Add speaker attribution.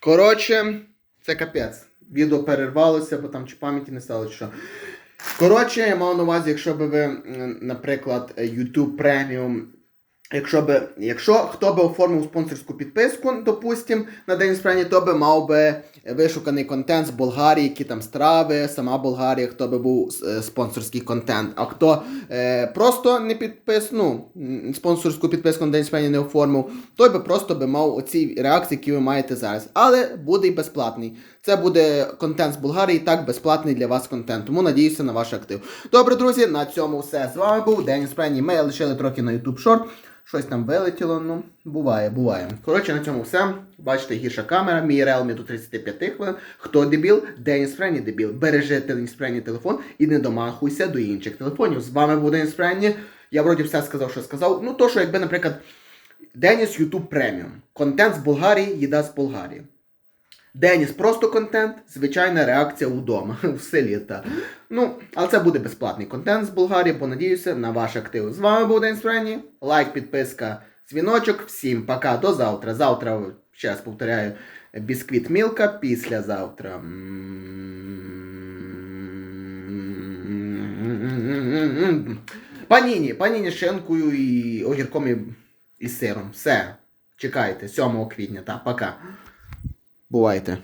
Speaker 1: Коротше, це капець. Відео перервалося, бо там чи пам'яті не стало, чи що. Коротше, я мав на увазі, якщо би ви, наприклад, YouTube Premium, якщо би, якщо хто би оформив спонсорську підписку, допустим, на День Спрені, то би мав би вишуканий контент з Болгарії, які там страви, сама Болгарія, хто би був е, спонсорський контент. А хто е, просто не підпис, ну, спонсорську підписку на День Спрені не оформив, той би просто би мав оці реакції, які ви маєте зараз. Але буде і безплатний. Це буде контент з Болгарії, так безплатний для вас контент. Тому надіюся на ваш актив. Добре, друзі, на цьому все. З вами був Деніс Прені. Ми лишили трохи на YouTube Short. Щось там вилетіло, ну, буває, буває. Коротше, на цьому все. Бачите, гірша камера, мій Realme до 35 хвилин. Хто дебіл? Деніс Френі дебіл. Бережи Деніс Френі телефон і не домахуйся до інших телефонів. З вами був Деніс Френі. Я вроді все сказав, що сказав. Ну, то, що якби, наприклад, Деніс Ютуб Преміум. Контент з Болгарії, їда з Болгарії. Деніс просто контент, звичайна реакція удома в селі. Ну, але це буде безплатний контент з Болгарії, бо надіюся на ваш актив. З вами був Деніс Френі. Лайк, підписка, дзвіночок. Всім пока, до завтра. Завтра, ще раз повторяю, бісквіт Мілка, післязавтра. Паніні, паніні шинкою і огірком і, і сиром. Все. Чекайте, 7 квітня, та, пока. Boa, Aita.